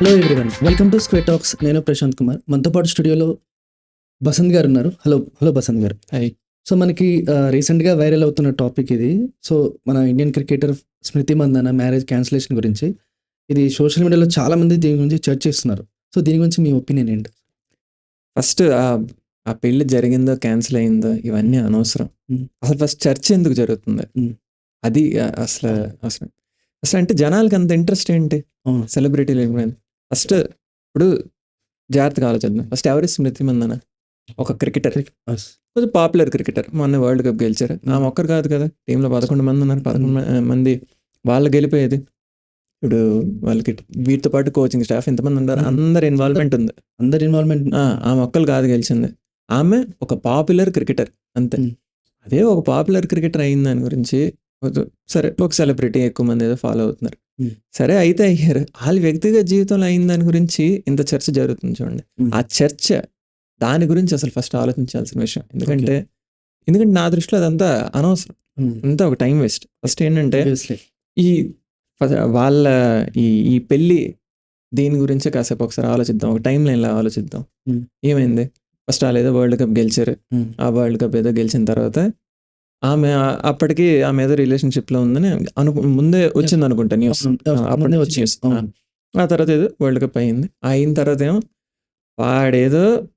Hello everyone welcome to స్క్వే talks నేను ప్రశాంత్ కుమార్. మనతో పాటు స్టూడియోలో బసంత్ గారు ఉన్నారు. హలో హలో బసంత్ గారు. హాయ్. సో మనకి రీసెంట్గా వైరల్ అవుతున్న టాపిక్ ఇది. సో మన Indian cricketer Smriti Mandhana marriage cancellation గురించి. ఇది సోషల్ మీడియాలో చాలా మంది దీని గురించి చర్చ చేస్తున్నారు. సో దీని గురించి మీ ఒపీనియన్ ఏంటి? ఫస్ట్ ఆ పెళ్ళి జరిగిందో క్యాన్సిల్ అయిందో ఇవన్నీ అనవసరం. మ్మ్. అసలు ఫస్ట్ చర్చ ఎందుకు జరుగుతుంది? మ్మ్. అది అసలు అసలు అసలు అంటే జనాలకి అంత ఇంట్రెస్ట్ ఏంటి. సెలబ్రిటీలు ఫస్ట్ ఇప్పుడు జాగ్రత్తగా ఆలోచిద్దాం ఫస్ట్ ఎవరి స్మృతి మందన? ఒక క్రికెటర్. కొంచెం పాపులర్ క్రికెటర్. మొన్న వరల్డ్ కప్ గెలిచారు. మ్మ్. ఒక్కరు కాదు కదా. టీంలో పదకొండు మంది ఉన్నారు. పదకొండు మంది. వాళ్ళు గెలిపోయేది? ఇప్పుడు వాళ్ళకి వీటితో పాటు కోచింగ్ స్టాఫ్ ఎంతమంది ఉన్నారు. అందరి ఇన్వాల్వ్మెంట్ ఉంది. అందరి ఇన్వాల్వ్మెంట్ ఆ ఆ మొక్కలు కాదు గెలిచింది. ఆమె ఒక పాపులర్ క్రికెటర్. అంతే. మ్మ్. అదే ఒక పాపులర్ క్రికెటర్ అయిన దాని గురించి సరే ఒక సెలబ్రిటీ ఎక్కువ మంది ఏదో ఫాలో అవుతున్నారు. సరే అయితే అయ్యారు వాళ్ళ వ్యక్తిగత జీవితంలో అయిన దాని గురించి ఇంత చర్చ జరుగుతుంది చూడండి. మ్మ్. ఆ చర్చ దాని గురించి అసలు ఫస్ట్ ఆలోచించాల్సిన విషయం. ఎందుకంటే ఎందుకంటే నా దృష్టిలో అదంతా అనవసరం. అంతా ఒక టైం వేస్ట్. ఫస్ట్ ఏంటంటే ఈ వాళ్ళ ఈ ఈ పెళ్ళి దీని గురించి కాసేపు ఒకసారి ఆలోచిద్దాం. ఒక టైం లైన్లో ఆలోచిద్దాం. Hmm. ఏమైంది? ఫస్ట్ వాళ్ళు ఏదో వరల్డ్ కప్ గెలిచారు. ఆ వరల్డ్ కప్ ఏదో గెలిచిన తర్వాత ఆమె అప్పటికి ఆమె ఏదో రిలేషన్షిప్లో ఉందని అను ముందే వచ్చింది అనుకుంటా న్యూస్ అప్పటి వచ్చి ఆ తర్వాత ఏదో వరల్డ్ కప్ అయింది. అయిన తర్వాత ఏమో వాడేదో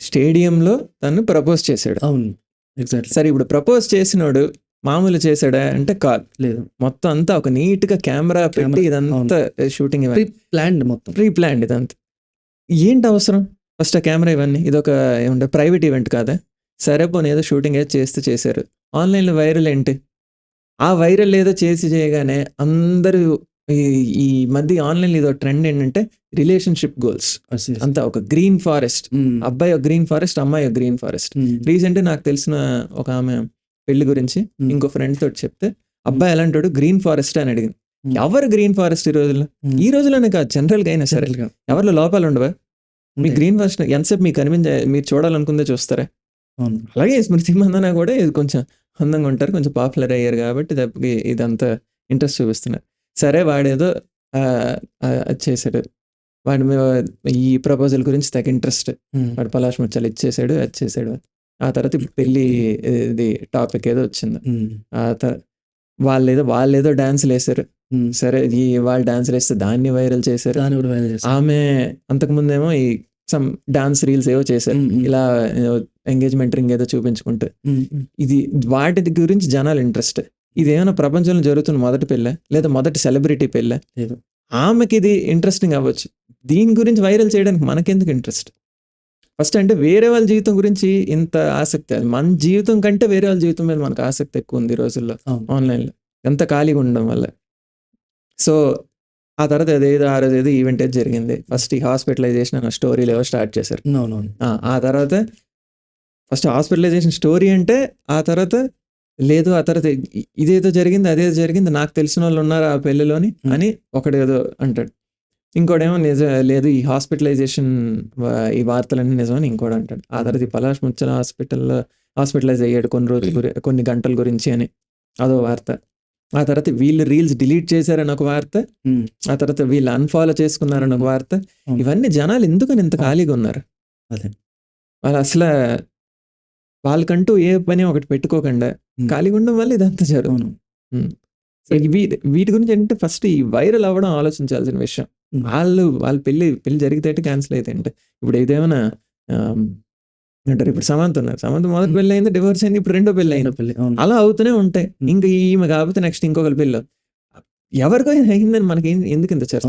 స్టేడియంలో తను ప్రపోజ్ చేశాడు. అవును ఎగ్జాక్ట్లీ సరే ఇప్పుడు ప్రపోజ్ చేసినోడు మామూలు చేశాడా అంటే కాదు. లేదు. మొత్తం అంతా ఒక నీట్గా కెమెరా పెట్టి ఇదంతా షూటింగ్ ప్రీ ప్లాన్డ్ మొత్తం. ప్రీ ప్లాన్డ్ ఇదంతా. ఏంటి అవసరం? ఫస్ట్ ఆ కెమెరా ఇవన్నీ. ఇది ఒక ఏమంటే ప్రైవేట్ ఈవెంట్ కాదా? సరే పోనీ ఏదో షూటింగ్ ఏదో చేస్తే చేశారు. ఆన్లైన్లో వైరల్ ఏంటి? ఆ వైరల్ ఏదో చేసి చేయగానే అందరూ ఈ మధ్య ఆన్లైన్ ఇదో ట్రెండ్ ఏంటంటే రిలేషన్షిప్ గోల్స్. అంతా ఒక గ్రీన్ ఫారెస్ట్. అబ్బాయి ఒక గ్రీన్ ఫారెస్ట్ అమ్మాయి ఒక గ్రీన్ ఫారెస్ట్. రీసెంట్ నాకు తెలిసిన ఒక ఆమె పెళ్ళి గురించి Hmm. ఇంకో ఫ్రెండ్ తోటి చెప్తే అబ్బాయి ఎలాంటి గ్రీన్ ఫారెస్ట్ అని అడిగింది. Hmm. ఎవరు గ్రీన్ ఫారెస్ట్ ఈ రోజుల్లో? ఈ రోజుల్లోనే కాదు జనరల్గా అయినా సరే. ఎవరిలో లోపాలు ఉండవా? మీ గ్రీన్ ఫారెస్ట్ ఎంతసేపు మీకు కనిపించే మీరు చూడాలనుకుందే చూస్తారా? అలాగే స్మృతి మందన కూడా ఇది కొంచెం అందంగా ఉంటారు. కొంచెం పాపులర్ అయ్యారు కాబట్టి తప్పకి ఇదంతా ఇంట్రెస్ట్ చూపిస్తున్నారు. సరే వాడేదో చేశాడు. వాడి ఈ ప్రపోజల్ గురించి తగ్గ ఇంట్రెస్ట్. వాడు పలాష్ ముచ్చాలు ఇచ్చేసాడు అది చేసాడు ఆ తర్వాత పెళ్ళి ఇది టాపిక్ ఏదో వచ్చింది. ఆ తర్వాత వాళ్ళు ఏదో వాళ్ళు ఏదో డాన్సులు వేశారు. సరే ఈ వాళ్ళు డాన్సులు వేస్తే దాన్ని వైరల్ చేశారు. ఆమె అంతకుముందేమో ఈ సమ్ డాన్స్ రీల్స్ ఏవో చేశారు. ఇలా ఎంగేజ్మెంట్ రింగ్ ఏదో చూపించుకుంటూ. ఇది వాటి గురించి జనాలు ఇంట్రెస్ట్. ఇది ఏమైనా ప్రపంచంలో జరుగుతున్న మొదటి పెళ్ళ? లేదా మొదటి సెలబ్రిటీ పెళ్ళ? లేదు. ఆమెకి ఇది ఇంట్రెస్టింగ్ అవ్వచ్చు. దీని గురించి వైరల్ చేయడానికి మనకెందుకు ఇంట్రెస్ట్? ఫస్ట్ అంటే వేరే వాళ్ళ జీవితం గురించి ఇంత ఆసక్తి అది. మన జీవితం కంటే వేరే వాళ్ళ జీవితం మీద మనకు ఆసక్తి ఎక్కువ ఉంది ఈ రోజుల్లో. ఆన్లైన్లో. ఎంత ఖాళీగా ఉండడం వల్ల. సో ఆ తర్వాత అదేదో ఆ రోజు ఏదో ఈవెంట్ ఏదో జరిగింది. ఫస్ట్ ఈ హాస్పిటలైజేషన్ అన్న స్టోరీలు ఏవో స్టార్ట్ చేశారు. ఆ తర్వాత ఫస్ట్ హాస్పిటలైజేషన్ స్టోరీ అంటే ఆ తర్వాత లేదు ఆ తర్వాత ఇదేదో జరిగింది అదేదో జరిగింది నాకు తెలిసిన వాళ్ళు ఉన్నారు ఆ పెళ్ళిలోని. అని ఒకడు ఏదో అంటాడు. ఇంకోడేమో నిజ లేదు ఈ హాస్పిటలైజేషన్ ఈ వార్తలన్నీ నిజమని ఇంకోటి అంటాడు. ఆ తర్వాత ఈ పలాష్ ముచ్చల హాస్పిటల్లో హాస్పిటలైజ్ అయ్యాడు కొన్ని రోజుల గురి కొన్ని గంటల గురించి అని. అదో వార్త. ఆ తర్వాత వీళ్ళు రీల్స్ డిలీట్ చేశారని ఒక వార్త. ఆ తర్వాత వీళ్ళు అన్ఫాలో చేసుకున్నారని ఒక వార్త. ఇవన్నీ జనాలు ఎందుకని ఇంత ఖాళీగా ఉన్నారు? అదే. వాళ్ళు అసలు వాళ్ళకంటూ ఏ పని ఒకటి పెట్టుకోకుండా. ఖాళీగా ఉండడం వల్ల ఇదంతా ఇవి వీటి గురించి ఏంటంటే ఫస్ట్ ఈ వైరల్ అవ్వడం ఆలోచించాల్సిన విషయం. వాళ్ళు వాళ్ళ పెళ్ళి పెళ్ళి జరిగితే క్యాన్సిల్ అయితే అంటే ఇప్పుడు ఇదేమైనా ఆమ్, అంటారు ఇప్పుడు సమంత ఉన్నారు. సమంత మొదటి పెళ్ళి అయింది డివోర్స్ అయింది ఇప్పుడు రెండో పెళ్ళి అయింది. రెండో పెళ్ళి అలా అవుతూనే ఉంటాయి. ఇంకా ఈమె కాకపోతే నెక్స్ట్ ఇంకొకరి పెళ్ళి. ఎవరికో అయిందని మనకి ఎందుకు ఇంత చర్చ.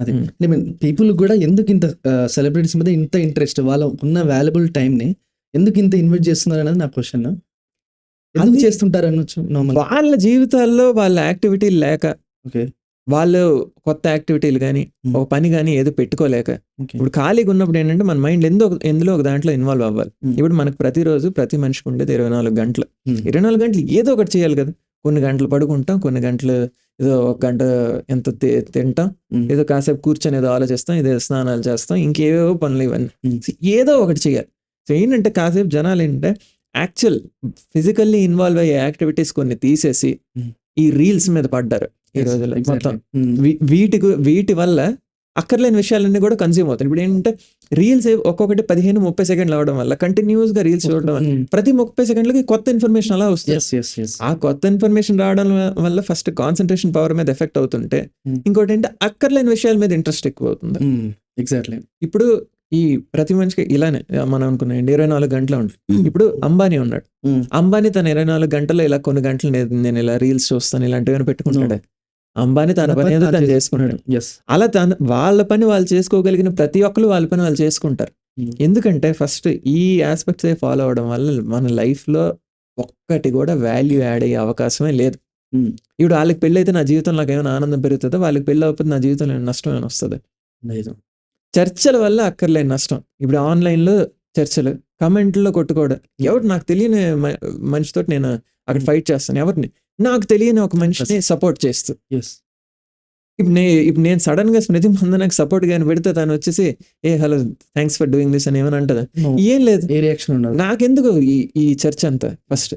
అదే. ఉమ్. ఐ మీన్ పీపుల్ కూడా ఎందుకు ఇంత సెలబ్రిటీస్ మీద ఇంత ఇంట్రెస్ట్? వాళ్ళ ఉన్న వాల్యుబుల్ని ఎందుకు ఇంత ఇన్వెస్ట్ చేస్తున్నారు అనేది నా క్వశ్చన్ ఎందుకు చేస్తుంటారు అనొచ్చు? నార్మల్ వాళ్ళ జీవితాల్లో వాళ్ళ యాక్టివిటీ లేక ఓకే. వాళ్ళు కొత్త యాక్టివిటీలు కానీ Hmm. ఒక పని కానీ ఏదో పెట్టుకోలేక ఇప్పుడు ఖాళీగా ఉన్నప్పుడు ఏంటంటే మన మైండ్ ఎందో ఎందులో ఒక దాంట్లో ఇన్వాల్వ్ అవ్వాలి? Hmm. ఇప్పుడు మనకు ప్రతిరోజు ప్రతి మనిషికి ఉండేది ఇరవై నాలుగు గంటలు. Hmm. ఇరవై నాలుగు గంటలు ఏదో ఒకటి చేయాలి కదా. కొన్ని గంటలు పడుకుంటాం కొన్ని గంటలు ఏదో ఒక గంట ఎంత తింటాం. ఏదో కాసేపు కూర్చొని ఏదో ఆలోచిస్తాం ఏదో స్నానాలు చేస్తాం ఇంకేవో పనులు ఇవన్నీ. ఏదో ఒకటి చేయాలి. సో ఏంటంటే కాసేపు జనాలు ఏంటంటే యాక్చువల్ ఫిజికల్లీ ఇన్వాల్వ్ అయ్యే యాక్టివిటీస్ కొన్ని తీసేసి Hmm. ఈ రీల్స్ మీద పడ్డారు ఈ రోజుల్లో. మొత్తం. వీ- వీటి వీటి వల్ల అక్కర్లేని విషయాలన్నీ కూడా కన్జ్యూమ్ అవుతాయి ఇప్పుడు ఏంటంటే రీల్స్ ఒక్కొక్కటి పదిహేను ముప్పై సెకండ్లు అవడం వల్ల కంటిన్యూస్గా రీల్స్ చూడడం వల్ల ప్రతి ముప్పై సెకండ్లకి కొత్త ఇన్ఫర్మేషన్ అలా వస్తుంది. ఆ కొత్త ఇన్ఫర్మేషన్ రావడం వల్ల ఫస్ట్ కాన్సన్ట్రేషన్ పవర్ మీద ఎఫెక్ట్ అవుతుంటే Hmm. ఇంకోటి ఏంటంటే అక్కర్లేని విషయాల మీద ఇంట్రెస్ట్ ఎక్కువ అవుతుంది. ఎగ్జాక్ట్లీ ఇప్పుడు ఈ ప్రతి మనిషికి ఇలానే మనం అనుకున్నాం ఇరవై నాలుగు గంటలు ఉంటుంది ఇప్పుడు అంబానీ ఉన్నాడు. అంబానీ తన ఇరవై నాలుగు గంటల్లో ఇలా కొన్ని గంటలు నేను- ఇలా రీల్స్ చూస్తాను ఇలాంటివి పెట్టుకుంటాడు. అంబానీ తన పని ఏదో తను చేసుకుంటాడు. ఎస్ అలా తన వాళ్ళ పని వాళ్ళు చేసుకోగలిగిన ప్రతి ఒక్కరు వాళ్ళ పని వాళ్ళు చేసుకుంటారు. ఎందుకంటే ఫస్ట్ ఈ ఆస్పెక్ట్స్ ఫాలో అవడం వల్ల మన life లో ఒక్కటి కూడా వాల్యూ యాడ్ అయ్యే అవకాశమే లేదు. ఇప్పుడు వాళ్ళకి పెళ్ళి అయితే నా జీవితంలో నాకు ఏమైనా ఆనందం పెరుగుతుందో? వాళ్ళకి పెళ్ళి అవ్వకపోతే నా జీవితంలో నష్టం ఏమైనా వస్తుంది? లేదు. చర్చల వల్ల అక్కర్లేని నష్టం. ఇప్పుడు ఆన్లైన్లో చర్చలు కమెంట్లో కొట్టుకోవడం. ఎవరు నాకు తెలియని మనిషితో నేను అక్కడ ఫైట్ చేస్తాను. ఎవరిని? నాకు తెలియని ఒక మనిషిని సపోర్ట్ చేస్తూ. ఎస్ ఇప్పుడు నే ఇప్పుడు నేను సడన్గా స్మృతి మందనకు సపోర్ట్ గాని పెడితే తను వచ్చేసి ఏ hello thanks for doing this అని ఏమని అంటదా? ఏం లేదు. ఏ రియాక్షన్ ఉండదు. నాకెందుకు ఈ ఈ చర్చ అంతా ఫస్ట్?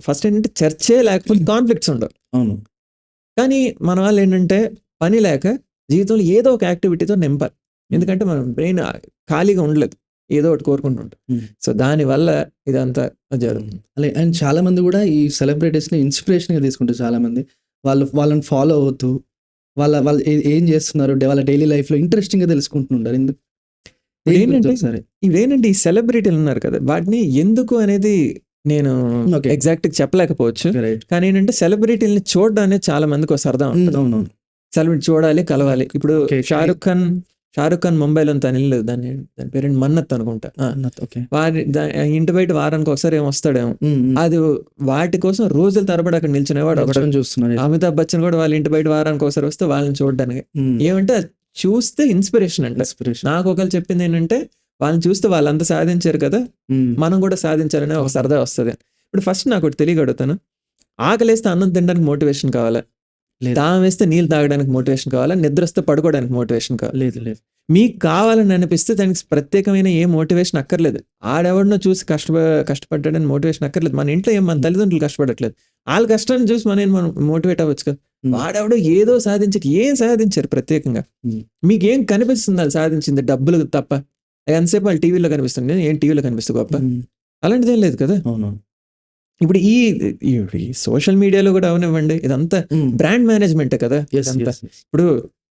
ఫస్ట్ ఏంటంటే చర్చే లేకపోతే కాన్ఫ్లిక్ట్స్ ఉండవు. అవును. కానీ మన వాళ్ళు ఏంటంటే పని లేక జీవితంలో ఏదో ఒక యాక్టివిటీతో నింపాలి. ఎందుకంటే మన బ్రెయిన్ ఖాళీగా ఉండలేదు. ఏదో ఒకటి కోరుకుంటూ Hmm. సో దానివల్ల ఇదంతా జరుగుతుంది. అలాగే అండ్ చాలా మంది కూడా ఈ సెలబ్రిటీస్ని ఇన్స్పిరేషన్గా తీసుకుంటారు చాలా మంది వాళ్ళు వాళ్ళని ఫాలో అవుతూ వాళ్ళ వాళ్ళు ఏ- చేస్తున్నారు వాళ్ళ డైలీ లైఫ్లో ఇంట్రెస్టింగ్గా తెలుసుకుంటున్నారు ఎందుకు ఏంటంటే- ఏంటంటే ఈ సెలబ్రిటీలు ఉన్నారు కదా వాటిని ఎందుకు అనేది నేను. ఎగ్జాక్ట్ చెప్పలేకపోవచ్చు. కానీ ఏంటంటే సెలబ్రిటీని చూడడం అనేది చాలా మందికి ఒక సరదా ఉంటుంది సెలబ్రిటీ చూడాలి కలవాలి. ఇప్పుడు. షారుఖ్ ఖాన్ షారుఖ్ ఖాన్ ముంబైలో తను ఇల్లు దాని దాని పేరు మన్నత్ అనుకుంటా. వారి ఇంటి బయట వారానికి ఒకసారి ఏమో వస్తాడేమో. అది వాటి కోసం రోజుల తరబడి అక్కడ నిల్చునేవాడు ఒకడు. చూస్తున్నారు అమితాబ్ బచ్చన్ కూడా వాళ్ళ ఇంటి బయట వారానికి ఒకసారి వస్తే వాళ్ళని చూడడానికి. ఏమంటే చూస్తే ఇన్స్పిరేషన్ అంట. ఇన్స్పిరేషన్. నాకు ఒకరు చెప్పింది ఏంటంటే వాళ్ళని చూస్తే వాళ్ళంతా సాధించారు కదా. మనం కూడా సాధించాలనే ఒక సరదా వస్తుంది. ఇప్పుడు ఫస్ట్ నాకు ఒకటి తెలియగడుగుతాను ఆకలేస్తే అన్నం తినడానికి మోటివేషన్ కావాలా. దాహం వేస్తే నీళ్ళు తాగడానికి మోటివేషన్ కావాలా? నిద్ర వస్తే పడుకోవడానికి మోటివేషన్ కావాలి? లేదు లేదు. మీకు కావాలని అనిపిస్తే దానికి ప్రత్యేకమైన ఏ మోటివేషన్ అక్కర్లేదు. ఆడెవడినో చూసి కష్ట కష్టపడ్డాడని మోటివేషన్ అక్కర్లేదు. మన ఇంట్లో ఏం మన తల్లిదండ్రులు కష్టపడట్లేదు. వాళ్ళ కష్టాన్ని చూసి మనం మనం మోటివేట్ అవ్వచ్చు కదా. వాడెవడో ఏదో సాధించక ఏం సాధించారు ప్రత్యేకంగా. మీకేం కనిపిస్తుంది అది సాధించింది? డబ్బులు తప్ప. ఎంతసేపు వాళ్ళు టీవీలో కనిపిస్తుంది ఏం టీవీలో కనిపిస్తుంది గొప్ప. అలాంటిదేం లేదు కదా? ఇప్పుడు ఈ ఈ సోషల్ మీడియాలో కూడా అవనివ్వండి. ఇదంతా బ్రాండ్ మేనేజ్మెంటే కదా. ఇప్పుడు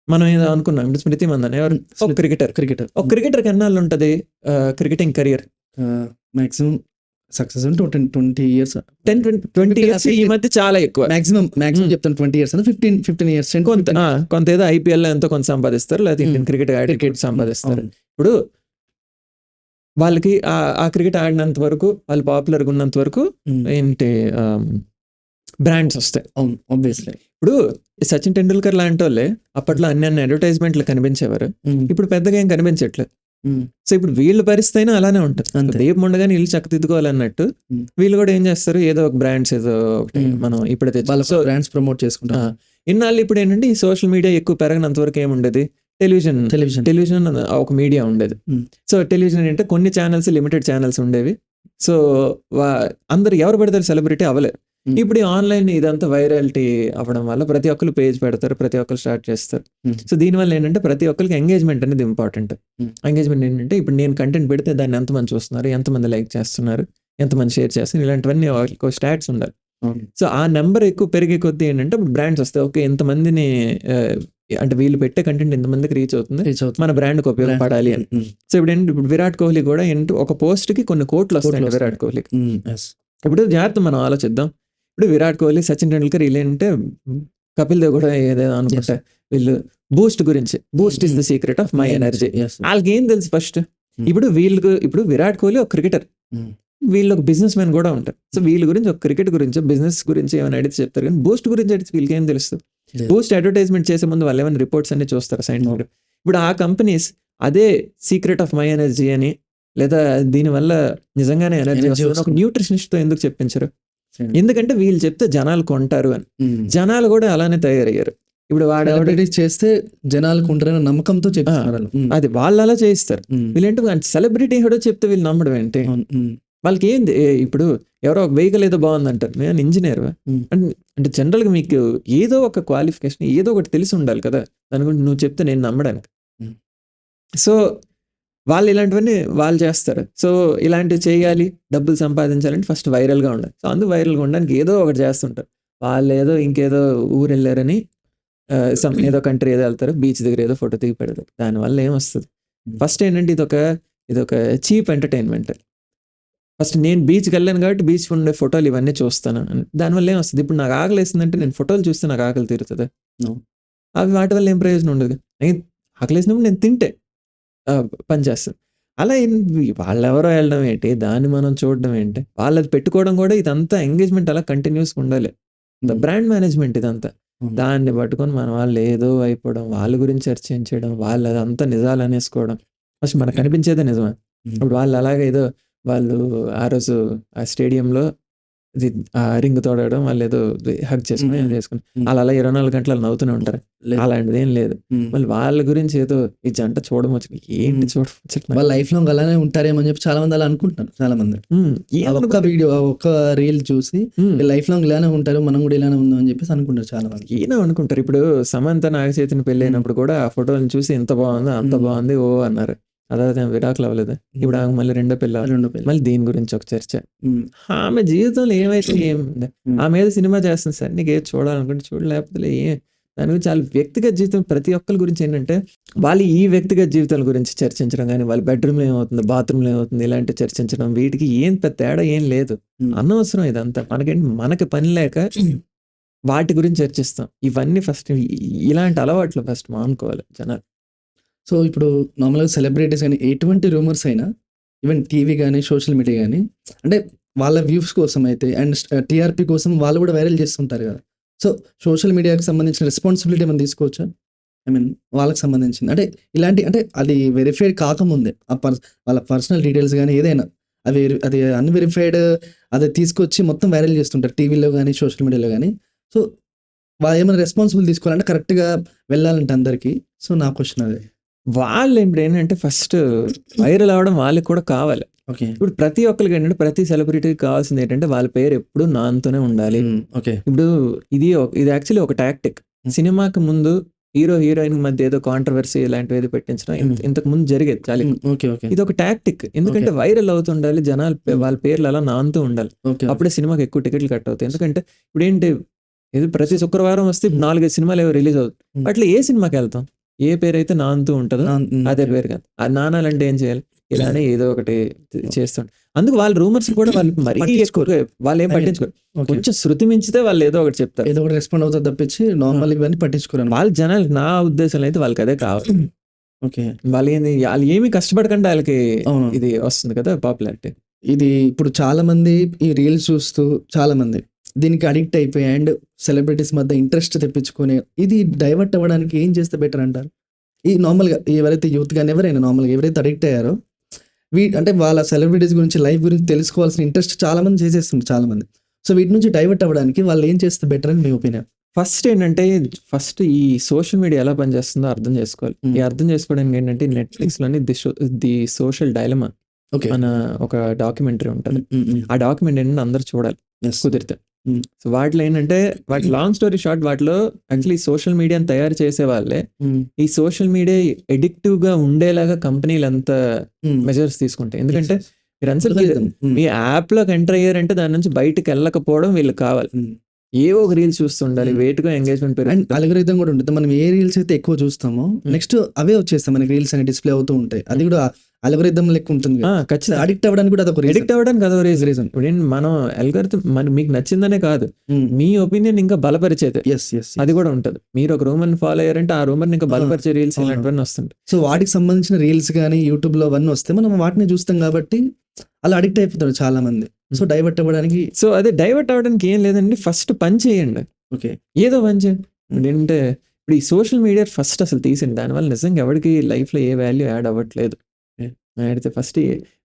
మనం ఏదో అనుకున్నాం. ఇప్పుడు స్మృతి మందన్ ఎవరు? ఒక క్రికెటర్. క్రికెటర్. ఒక క్రికెటర్ ఎన్నాళ్ళు ఉంటది? Cricketing career. Maximum success twenty twenty years. Ten twenty years ఈ మధ్య చాలా ఎక్కువ. Maximum maximum. చెప్తాను ట్వంటీ ఇయర్స్ అంటే ఫిఫ్టీన్ ఫిఫ్టీన్ ఇయర్స్ కొంత కొంత ఏదో ఐపీఎల్ ఎంతో కొంత సంపాదిస్తారు లేదా ఇండియన్. క్రికెట్ క్రికెట్ సంపాదిస్తారు. ఇప్పుడు వాళ్ళకి ఆ- క్రికెట్ ఆడినంత వరకు వాళ్ళు పాపులర్గా ఉన్నంత వరకు ఏంటి బ్రాండ్స్ వస్తాయి. అవును ఆబ్వియస్లీ ఇప్పుడు సచిన్ టెండూల్కర్ లాంటి వాళ్ళే అప్పట్లో అన్ని అన్ని అడ్వర్టైజ్మెంట్లు కనిపించేవారు. ఇప్పుడు పెద్దగా ఏం కనిపించట్లేదు సో ఇప్పుడు వీళ్ళ పరిస్థితి అయినా అలానే ఉంటుంది. రేపు ముందుగానే ఇల్లు చక్కదిద్దుకోవాలన్నట్టు Hmm. వీళ్ళు కూడా ఏం చేస్తారు? ఏదో ఒక బ్రాండ్స్ ఏదో ఒకటి Hmm. మనం ఇప్పుడు వాళ్ళ సో బ్రాండ్స్ ప్రమోట్ చేసుకుంటారు ఇన్నాళ్ళు ఇప్పుడు ఏంటంటే ఈ సోషల్ మీడియా ఎక్కువ పెరగనంత వరకు ఏముండేది టెలివిజన్ టెలివిజన్. టెలివిజన్ ఒక మీడియా ఉండేది. సో టెలివిజన్ అంటే కొన్ని ఛానల్స్ లిమిటెడ్ ఛానల్స్ ఉండేవి. సో అందరు ఎవరు పెడతారు సెలబ్రిటీ అవ్వలేదు Hmm. ఇప్పుడు ఆన్లైన్ ఇదంతా వైరాలిటీ అవ్వడం వల్ల ప్రతి ఒక్కరు పేజ్ పెడతారు ప్రతి ఒక్కరు స్టార్ట్ చేస్తారు. సో దీనివల్ల ఏంటంటే ప్రతి ఒక్కరికి ఎంగేజ్మెంట్ అనేది ఇంపార్టెంట్. ఎంగేజ్మెంట్ ఏంటంటే ఇప్పుడు నేను కంటెంట్ పెడితే దాన్ని ఎంతమంది చూస్తున్నారు ఎంతమంది లైక్ చేస్తున్నారు ఎంతమంది షేర్ చేస్తున్నారు ఇలాంటివన్నీ వాళ్ళకి స్టాట్స్ ఉండాలి. సో ఆ నెంబర్ ఎక్కువ పెరిగే కొద్దీ ఏంటంటే బ్రాండ్స్ వస్తాయి. ఓకే ఎంతమందిని అంటే వీళ్ళు పెట్టే కంటెంట్ ఎంతమందికి రీచ్ అవుతుంది? రీచ్ అవుతుంది. మన బ్రాండ్కి ఉపయోగపడాలి అని. Mm, సో ఇప్పుడు ఏంటి? ఇప్పుడు విరాట్ కోహ్లీ కూడా ఏంటి? ఒక పోస్ట్కి కొన్ని కోట్లు వస్తాయి విరాట్ కోహ్లీకి. mm. ఇప్పుడు జాగ్రత్త మనం ఆలోచిద్దాం. ఇప్పుడు విరాట్ కోహ్లీ సచిన్ టెండూల్కర్ ఏంటంటే కపిల్ దేవ్ కూడా ఏదైనా అనుకుంటా. వీళ్ళు బూస్ట్ గురించి. Boost is the secret of my energy. వాళ్ళకి ఏం తెలుసు ఫస్ట్ ఇప్పుడు వీళ్ళకు ఇప్పుడు విరాట్ కోహ్లీ ఒక క్రికెటర్ Mm. వీళ్ళు ఒక బిజినెస్ మ్యాన్ కూడా ఉంటారు. సో వీళ్ళ గురించి ఒక క్రికెట్ గురించి బిజినెస్ గురించి ఏమైనా అడిగితే చెప్తారు. కానీ బూస్ట్ గురించి అడిగితే వీళ్ళకి ఏం తెలుస్తుంది. బూస్ట్ అడ్వర్టైజ్మెంట్ చేసే ముందు వాళ్ళు ఏమైనా రిపోర్ట్స్ అన్ని చూస్తారు సైంటిఫిక్ ఇప్పుడు ఆ కంపెనీస్ అదే సీక్రెట్ ఆఫ్ మై ఎనర్జీ అని లేదా దీనివల్ల నిజంగానే ఎనర్జీ వస్తుంది ఒక. న్యూట్రిషనిస్ట్తో ఎందుకు చెప్పించరు Hmm. ఎందుకంటే వీళ్ళు చెప్తే జనాలు కొంటారు అని Mm. జనాలు కూడా అలానే తయారయ్యారు ఇప్పుడు వాడెవడ Celebrities చేస్తే జనాలకు ఉంటారని నమ్మకంతో చెప్తున్నారు వాళ్ళు. Mm. అది వాళ్ళు అలా చేయిస్తారు. వీళ్ళేంటి సెలబ్రిటీ కూడా చెప్తే వీళ్ళు నమ్మడం ఏంటి. వాళ్ళకి ఏంది ఇప్పుడు ఎవరో ఒక వెహికల్ ఏదో బాగుందంటారు. నేను ఇంజనీర్ Hmm. అంటే జనరల్గా మీకు ఏదో ఒక క్వాలిఫికేషన్ ఏదో ఒకటి తెలిసి ఉండాలి కదా? దాని గురించి నువ్వు చెప్తే నేను నమ్మడానికి. సో వాళ్ళు ఇలాంటివన్నీ వాళ్ళు చేస్తారు. సో ఇలాంటివి చేయాలి డబ్బులు సంపాదించాలంటే ఫస్ట్ వైరల్గా ఉండాలి. సో అందుకు వైరల్గా ఉండడానికి ఏదో ఒకటి చేస్తుంటారు. వాళ్ళు ఏదో ఇంకేదో ఊరు వెళ్ళారని some ఏదో కంట్రీ ఏదో వెళ్తారు బీచ్ దగ్గర ఏదో ఫోటో దిగి పెడతారు. దానివల్ల ఏమొస్తుంది? ఫస్ట్ ఏంటంటే ఇది ఒక ఇది ఒక చీప్ ఎంటర్టైన్మెంట్ ఫస్ట్ నేను బీచ్కి వెళ్ళాను కాబట్టి బీచ్ ఉండే ఫోటోలు ఇవన్నీ చూస్తాను. అని. దానివల్ల ఏం వస్తుంది? ఇప్పుడు నాకు ఆకలి వేస్తుందంటే నేను ఫోటోలు చూస్తే నాకు ఆకలి తీరుతుంది. అవి వాటి వల్ల ఏం ప్రయోజనం ఉండదు. నేను ఆకలి వేసినప్పుడు నేను తింటే ఆ, పని చేస్తాను. అలా వాళ్ళెవరో వెళ్ళడం ఏంటి? దాన్ని మనం చూడడం ఏంటి? వాళ్ళది పెట్టుకోవడం కూడా ఇదంతా ఎంగేజ్మెంట్ అలా కంటిన్యూస్గా ఉండాలి. బ్రాండ్ మేనేజ్మెంట్ ఇదంతా. దాన్ని పట్టుకొని మన వాళ్ళు ఏదో అయిపోవడం వాళ్ళ గురించి చర్చించడం వాళ్ళు అదంతా నిజాలు అనేసుకోవడం. ఫస్ట్ మనకు కనిపించేదే నిజమే. ఇప్పుడు వాళ్ళు అలాగే ఏదో వాళ్ళు ఆ రోజు ఆ స్టేడియంలో ఇది ఆ రింగ్ తోడడం వాళ్ళు ఏదో హక్ చేసుకుని Hmm. చేసుకుని. వాళ్ళు అలా ఇరవై నాలుగు గంటలు నవ్వుతూనే ఉంటారు. అలాంటిది ఏం లేదు. మళ్ళీ వాళ్ళ గురించి ఏదో ఈ జంట చూడవచ్చు ఏంటి. చూడవచ్చు వాళ్ళ లైఫ్ లాంగ్ అలానే ఉంటారేమో అని చెప్పి చాలా మంది అలా అనుకుంటున్నారు చాలా మంది ఒక్క వీడియో ఒక్క రీల్ చూసి లైఫ్ లాంగ్ ఇలానే ఉంటారు మనం కూడా ఇలానే ఉందాం అని చెప్పేసి అనుకుంటారు చాలా మంది ఈయన అనుకుంటారు ఇప్పుడు సమంత నాగచైతన్య పెళ్ళి అయినప్పుడు కూడా ఆ ఫోటోలను చూసి ఎంత బాగుంది అంత. బాగుంది ఓ అన్నారు అదే విడాకులు అవ్వలేదు. ఇప్పుడు ఆమె మళ్ళీ రెండో పిల్ల రెండు పిల్లలు. మళ్ళీ దీని గురించి ఒక చర్చ. ఆమె జీవితంలో ఏమైతే ఏం Hmm. ఆమె ఏదో సినిమా చేస్తుంది సార్ నీకు ఏది చూడాలనుకుంటే చూడలేకపోతే ఏం? దాని గురించి వాళ్ళ వ్యక్తిగత జీవితం ప్రతి ఒక్కరి గురించి ఏంటంటే వాళ్ళు ఈ వ్యక్తిగత జీవితాల గురించి చర్చించడం కానీ వాళ్ళ బెడ్రూమ్లో ఏమవుతుంది బాత్రూంలో ఏమవుతుంది ఇలాంటి చర్చించడం వీటికి ఏం పెద్ద తేడా ఏం లేదు. అనవసరం ఇదంతా. మనకేంటి మనకి పని లేక వాటి గురించి చర్చిస్తాం. ఇవన్నీ ఫస్ట్ ఇలాంటి అలవాట్లు ఫస్ట్ మానుకోవాలి జనాలు. సో ఇప్పుడు నార్మల్గా సెలబ్రిటీస్ కానీ ఎటువంటి రూమర్స్ అయినా ఈవెన్ టీవీ కానీ సోషల్ మీడియా కానీ అంటే వాళ్ళ వ్యూస్ కోసం అయితే అండ్ టీఆర్పీ కోసం వాళ్ళు కూడా వైరల్ చేస్తుంటారు కదా. సో సోషల్ మీడియాకి సంబంధించిన రెస్పాన్సిబిలిటీ మనం తీసుకోవచ్చా? ఐ మీన్ వాళ్ళకి సంబంధించింది. అంటే ఇలాంటి అంటే అది వెరిఫైడ్ కాకముందే. ఆ పర్స్ వాళ్ళ పర్సనల్ డీటెయిల్స్ కానీ ఏదైనా అవి అది అన్వెరిఫైడ్ అది తీసుకొచ్చి మొత్తం వైరల్ చేస్తుంటారు టీవీలో కానీ సోషల్ మీడియాలో కానీ. సో వాళ్ళు ఏమైనా రెస్పాన్సిబుల్ తీసుకోవాలంటే కరెక్ట్గా వెళ్ళాలంటే అందరికీ. సో నా క్వశ్చన్ అదే. వాళ్ళు ఇప్పుడు ఏంటంటే ఫస్ట్ వైరల్ అవ్వడం వాళ్ళకి కూడా కావాలి. ఓకే. ఇప్పుడు ప్రతి ఒక్కరికి ఏంటంటే ప్రతి సెలబ్రిటీకి కావాల్సింది ఏంటంటే వాళ్ళ పేరు ఎప్పుడు నాంతోనే ఉండాలి. ఓకే. ఇప్పుడు ఇది ఇది యాక్చువల్లీ ఒక టాక్టిక్. సినిమాకి ముందు హీరో హీరోయిన్ మధ్య ఏదో కాంట్రవర్సీ ఇలాంటివి ఏదో పెట్టించడం ఇంత-. ఇంతకు ముందు జరిగేది చాలా ఇది ఒక టాక్టిక్. ఎందుకంటే వైరల్ అవుతుండాలి జనాలు. వాళ్ళ పేర్లు అలా నాంతూ ఉండాలి. అప్పుడే సినిమాకి ఎక్కువ టికెట్లు కట్ అవుతాయి. ఎందుకంటే ఇప్పుడు ఏంటి ప్రతి శుక్రవారం వస్తే నాలుగైదు సినిమాలు ఏవో రిలీజ్ అవుతాయి. అట్లా ఏ సినిమాకి వెళ్తాం? ఏ పేరు అయితే నాంతూ ఉంటుందో అదే పేరు కాదు. ఆ నానాలంటే ఏం చేయాలి? ఇలానే ఏదో ఒకటి చేస్తాడు అందుకు వాళ్ళ రూమర్స్ కూడా వాళ్ళు మరీ వాళ్ళు ఏం పట్టించుకోరు. కొంచెం శృతి మించితే వాళ్ళు ఏదో ఒకటి చెప్తారు. ఏదో ఒకటి రెస్పాండ్ అవుతుంది తప్పించి నార్మల్ ఇవన్నీ పట్టించుకోరు వాళ్ళ జనాలు నా ఉద్దేశంలో అయితే వాళ్ళకి అదే కావాలి. ఓకే. వాళ్ళు ఏంది వాళ్ళు ఏమి కష్టపడకుండా వాళ్ళకి ఇది వస్తుంది కదా పాపులారిటీ ఇది ఇప్పుడు చాలా మంది ఈ రీల్స్ చూస్తూ చాలా మంది దీనికి అడిక్ట్ అయిపోయి అండ్ సెలబ్రిటీస్ మధ్య ఇంట్రెస్ట్ తెప్పించుకొని ఇది డైవర్ట్ అవ్వడానికి ఏం చేస్తే బెటర్ అంటారు? ఈ నార్మల్గా ఎవరైతే యూత్ కానీ ఎవరైనా నార్మల్గా ఎవరైతే అడిక్ట్ అయ్యారో వీ అంటే వాళ్ళ సెలబ్రిటీస్ గురించి లైఫ్ గురించి తెలుసుకోవాల్సిన ఇంట్రెస్ట్ చాలా మంది చేసేస్తుంది చాలా మంది సో వీటి నుంచి డైవర్ట్ అవ్వడానికి వాళ్ళు ఏం చేస్తే బెటర్ అని మీ ఒపీనియన్ ఫస్ట్ ఏంటంటే ఫస్ట్ ఈ సోషల్ మీడియా ఎలా పనిచేస్తుందో అర్థం చేసుకోవాలి. Hmm. ఈ అర్థం చేసుకోవడానికి ఏంటంటే నెట్ఫ్లిక్స్లోని the the social dilemma okay అన్న ఒక డాక్యుమెంటరీ ఉంటుంది. ఆ డాక్యుమెంట్ ఏంటంటే అందరు చూడాలి కుదిరితే. Hmm. సో వాటిలో ఏంటంటే వాటి లాంగ్ స్టోరీ షార్ట్ వాటిలో యాక్చువల్లీ సోషల్ మీడియాని తయారు చేసే వాళ్ళే. ఈ సోషల్ మీడియా ఎడిక్టివ్గా ఉండేలాగా కంపెనీలు అంత మెజర్స్ తీసుకుంటాయి. ఎందుకంటే మీరు అన్సర్ మీ యాప్లోకి ఎంటర్ అయ్యారంటే దాని నుంచి బయటకు వెళ్ళకపోవడం వీళ్ళకి కావాలి. ఏవో ఒక రీల్స్ చూస్తుండాలి Hmm. వేటుగా ఎంగేజ్మెంట్ అండ్ అల్గరిథం కూడా ఉంటుంది. మనం ఏ రీల్స్ అయితే ఎక్కువ చూస్తామో నెక్స్ట్ అవే వచ్చేస్తాయి మనకి రీల్స్ అని డిస్ప్లే అవుతూ ఉంటాయి. అది కూడా అల్గరిథం లెక్క ఉంటుంది ఖచ్చితంగా. అడిక్ట్ అవ్వడానికి కూడా అదొక ఎడిక్ట్ అవ్వడానికి అదో రీజన్ రీజన్ ఇప్పుడు మనం అల్గరిథం మన మీకు నచ్చిందనే కాదు. మీ ఒపీనియన్ ఇంకా బలపరిచేది. ఎస్ ఎస్ అది కూడా ఉంటది. మీరు ఒక రూమర్ ఫాలో అయ్యారంటే ఆ రూమర్ ఇంకా బలపరిచే రీల్స్. ఇలాంటివన్నీ వస్తుంటాయి. సో వాటికి సంబంధించిన రీల్స్ కానీ యూట్యూబ్లో అవన్నీ వస్తే మనం వాటిని చూస్తాం కాబట్టి అలా అడిక్ట్ అయిపోతారు చాలా మంది సో డైవర్ట్ అవ్వడానికి సో అదే డైవర్ట్ అవ్వడానికి ఏం లేదండి ఫస్ట్ పని చేయండి. ఓకే ఏదో పని చేయండి. ఇప్పుడు ఏంటంటే ఇప్పుడు ఈ సోషల్ మీడియా ఫస్ట్ అసలు తీసింది దానివల్ల నిజంగా ఎవరికి life లో ఏ వాల్యూ యాడ్ అవ్వట్లేదు. అయితే ఫస్ట్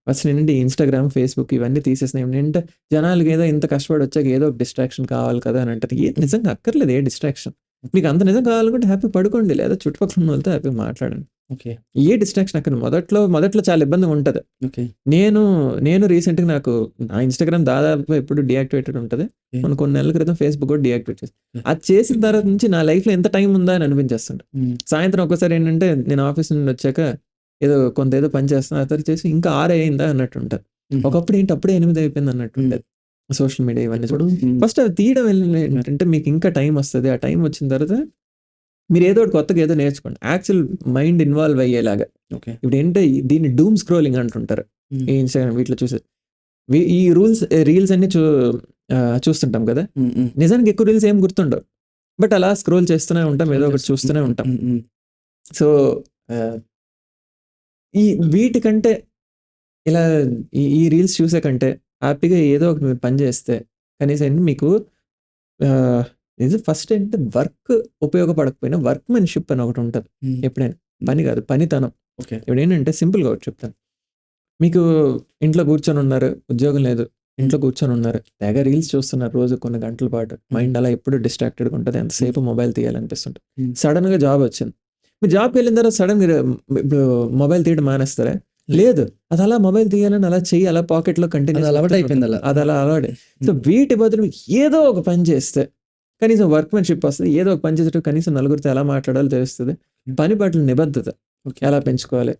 ఫస్ట్ ఏంటంటే ఇన్స్టాగ్రామ్ ఫేస్బుక్ ఇవన్నీ తీసేసినాయి. ఏంటంటే జనాలకి ఏదో ఇంత కష్టపడి వచ్చాక ఏదో ఒక డిస్ట్రాక్షన్ కావాలి కదా అని అంటారు. ఏ నిజంగా అక్కర్లేదు ఏ డిస్ట్రాక్షన్ మీకు అంత నిజం కావాలనుకుంటే హ్యాపీ పడుకోండి లేదా చుట్టుపక్కల ఉన్న వాళ్ళతో హ్యాపీ మాట్లాడండి. ఓకే. ఏ డిస్ట్రాక్షన్ అక్కడ మొదట్లో మొదట్లో చాలా ఇబ్బందిగా ఉంటుంది. ఓకే. నేను నేను రీసెంట్గా నాకు నా ఇన్స్టాగ్రామ్ దాదాపు ఎప్పుడు డియాక్టివేటెడ్ ఉంటుంది. మన కొన్ని నెలల క్రితం ఫేస్బుక్ కూడా డియాక్టివేట్ చేసి. అది చేసిన తర్వాత నుంచి నా లైఫ్లో ఎంత టైం ఉందా అని అనిపించేస్తుంది సాయంత్రం ఒక్కసారి ఏంటంటే నేను ఆఫీస్ నుండి వచ్చాక ఏదో కొంత ఏదో పని చేస్తున్నా ఆ తర్వాత చేసి ఇంకా ఆరు అయిందా అన్నట్టు ఉంటుంది ఒకప్పుడు ఏంటి అప్పుడే ఎనిమిది అయిపోయింది అన్నట్టు ఉండేది సోషల్ మీడియా ఇవన్నీ ఇప్పుడు ఫస్ట్ అది తీయడం ఏంటంటే మీకు ఇంకా టైం వస్తుంది. ఆ టైం వచ్చిన తర్వాత మీరు ఏదో ఒకటి కొత్తగా ఏదో నేర్చుకోండి. యాక్చువల్ మైండ్ ఇన్వాల్వ్ అయ్యేలాగా. ఓకే. ఇప్పుడు ఏంటంటే దీన్ని డూమ్ స్క్రోలింగ్ అంటుంటారు. ఈ ఇన్స్టాగ్రామ్ వీటిలో చూసే. ఈ రూల్స్ రీల్స్ అన్ని చూ చూస్తుంటాం కదా. నిజానికి ఎక్కువ రీల్స్ ఏం గుర్తుండవు. బట్ అలా స్క్రోల్ చేస్తూనే ఉంటాం. ఏదో ఒకటి చూస్తూనే ఉంటాం. సో ఈ వీటికంటే ఇలా ఈ ఈ రీల్స్ చూసే కంటే హ్యాపీగా ఏదో ఒకటి మీరు పని చేస్తే కనీసం ఏంటి మీకు ఇది ఫస్ట్ ఏంటంటే వర్క్ ఉపయోగపడకపోయినా వర్క్ మెన్షిప్ అని ఒకటి ఉంటుంది. ఎప్పుడైనా పని కాదు పనితనం. ఓకే. ఇప్పుడు ఏంటంటే సింపుల్గా ఒకటి చెప్తాను. మీకు ఇంట్లో కూర్చొని ఉన్నారు ఉద్యోగం లేదు ఇంట్లో కూర్చొని ఉన్నారు తెగ రీల్స్ చూస్తున్నారు రోజు కొన్ని గంటల పాటు. మైండ్ అలా ఎప్పుడు డిస్ట్రాక్టెడ్గా ఉంటుంది. ఎంతసేపు మొబైల్ తీయాలనిపిస్తుంటుంది Hmm. సడన్గా జాబ్ వచ్చింది. మీరు జాబ్కి వెళ్ళిన తర్వాత సడన్ మీరు ఇప్పుడు మొబైల్ తీయడం మానేస్తారా? లేదు. అది అలా మొబైల్ తీయాలని అలా చెయ్యి అలా పాకెట్లో కంటిన్యూ అలవాటు అయిపోయింది అలా. అది అలా అలవాటు. సో వీటి బదులు ఏదో ఒక పని చేస్తే కనీసం వర్క్మెన్షిప్ వస్తుంది. ఏదో ఒక పని చేసేటప్పుడు కనీసం నలుగురితో ఎలా మాట్లాడాలో తెలుస్తుంది. పని పట్ల నిబద్ధత. ఎలా పెంచుకోవాలి?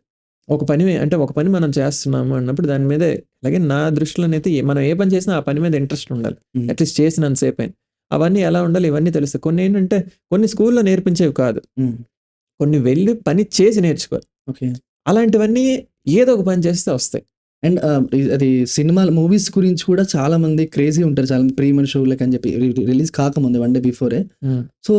ఒక పని అంటే ఒక పని మనం చేస్తున్నాము అన్నప్పుడు దాని మీదే అలాగే నా దృష్టిలోనైతే మనం ఏ పని చేసినా ఆ పని మీద ఇంట్రెస్ట్ ఉండాలి. అట్లీస్ట్ చేసినంతసేపు అయినా అవన్నీ ఎలా ఉండాలి ఇవన్నీ తెలుస్తాయి. కొన్ని ఏంటంటే కొన్ని స్కూల్లో నేర్పించేవి కాదు. కొన్ని వెళ్ళి పని చేసి నేర్చుకోవాలి. ఓకే. అలాంటివన్నీ ఏదో ఒక పని చేస్తే వస్తాయి. అండ్ అది సినిమా మూవీస్ గురించి కూడా చాలా మంది క్రేజీ ఉంటారు. చాలా ప్రీమియర్ షోలకు అని చెప్పి రిలీజ్ కాకముందు వన్ డే బిఫోరే. సో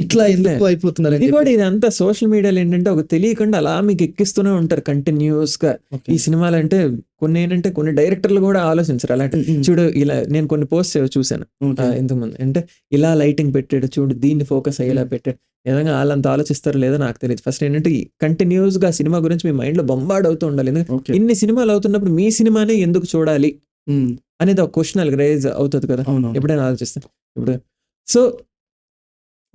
ఇట్లా ఎందుకు అయిపోతున్నారు ఇది కూడా. ఇదంతా సోషల్ మీడియాలో ఏంటంటే ఒక తెలియకుండా అలా మీకు ఎక్కిస్తూనే ఉంటారు కంటిన్యూస్గా. ఈ సినిమాలు అంటే కొన్ని ఏంటంటే కొన్ని డైరెక్టర్లు కూడా ఆలోచించరు. అలాంటి. చూడు ఇలా నేను కొన్ని పోస్ట్ చూసాను Okay. ఇంతకుముందు. అంటే ఇలా లైటింగ్ పెట్టాడు చూడు దీన్ని ఫోకస్ అయ్యేలా పెట్టాడు. నిజంగా వాళ్ళంత ఆలోచిస్తారో లేదో నాకు తెలియదు ఫస్ట్ ఏంటంటే కంటిన్యూస్గా సినిమా గురించి మీ మైండ్లో బొంబాడ్ అవుతూ ఉండాలి. ఎందుకంటే. ఇన్ని సినిమాలు అవుతున్నప్పుడు మీ సినిమానే ఎందుకు చూడాలి? Mm. అనేది ఒక క్వశ్చన్ రైజ్ అవుతుంది కదా. ఎప్పుడైనా ఆలోచిస్తాను ఇప్పుడు సో